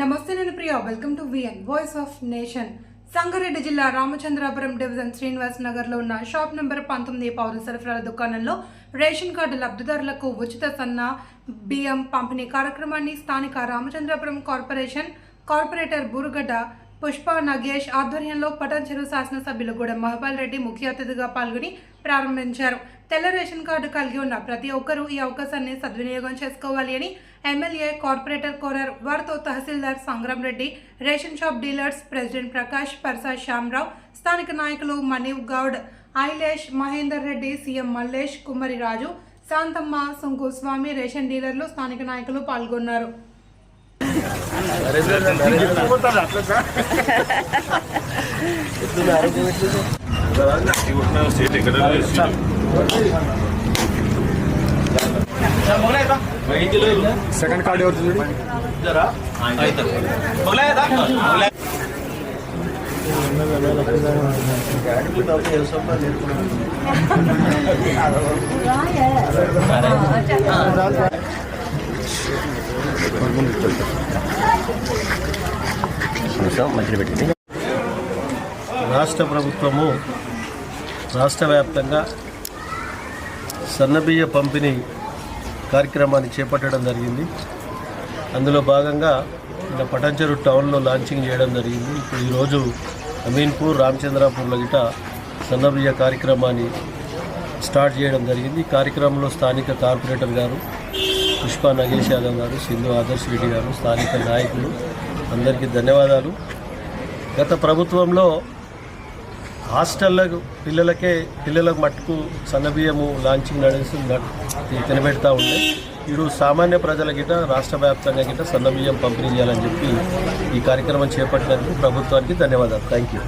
నమస్తే నేను Priya. Welcome to VN voice of nation Sangareddy జిల్లా రామచంద్రాపురం డివిజన్ శ్రీనివాస్ నగర్లో ఉన్న షాప్ నెంబర్ పంతొమ్మిది పౌర సరఫరాల దుకాణంలో రేషన్ కార్డు లబ్ధిదారులకు ఉచిత సన్న బియ్యం పంపిణీ కార్యక్రమాన్ని స్థానిక రామచంద్రాపురం కార్పొరేషన్ కార్పొరేటర్ బురుగడ్డ పుష్ప నగేష్ ఆధ్వర్యంలో పటాన్చెరు శాసనసభ్యులు గూడెం మహపాల్ రెడ్డి ముఖ్య అతిథిగా పాల్గొని ప్రారంభించారు. తెల్ల రేషన్ కార్డు కలిగి ఉన్న ప్రతి ఒక్కరూ ఈ అవకాశాన్ని సద్వినియోగం చేసుకోవాలి అని ఎమ్మెల్యే కార్పొరేటర్ కోరర్ వారితో tahsildar Sangram Reddy ration shop dealers president Prakash Parsa Shyamarao స్థానిక నాయకులు మనీవ్ గౌడ్ ఐలేష్ మహేందర్ రెడ్డి సీఎం మల్లేష్ కుమ్మరి రాజు శాంతమ్మ సుంకు స్వామి రేషన్ డీలర్లు స్థానిక నాయకులు పాల్గొన్నారు. స్టేట్ ఎక్కడ సెకండ్ కార్డ్ ఎవరు చూడు రాష్ట్ర ప్రభుత్వము రాష్ట్ర వ్యాప్తంగా సన్నబియ్య పంపిణీ కార్యక్రమాన్ని చేపట్టడం జరిగింది. అందులో భాగంగా ఇలా పటంచెరు టౌన్లో లాంచింగ్ చేయడం జరిగింది. ఇప్పుడు ఈరోజు అమీన్పూర్ రామచంద్రాపూర్లో గిట సన్నబియ్య కార్యక్రమాన్ని స్టార్ట్ చేయడం జరిగింది. ఈ కార్యక్రమంలో స్థానిక కార్పొరేటర్ గారు పుష్ప నగేష్ యాదవ్ గారు సింధు ఆదర్శ్ రెడ్డి గారు స్థానిక నాయకులు అందరికీ ధన్యవాదాలు. గత ప్రభుత్వంలో హాస్టళ్ళ పిల్లలకే పిల్లలకు మట్టుకు సన్నబియ్యము లాంచింగ్ నడిచి తినబెడతా ఉండే. ఇడు సామాన్య ప్రజల గిట రాష్ట్ర వ్యాప్తంగా గిట సన్నబియ్యం పంపిణీ చేయాలని చెప్పి ఈ కార్యక్రమం చేపట్టినందుకు ప్రభుత్వానికి ధన్యవాదాలు. Thank you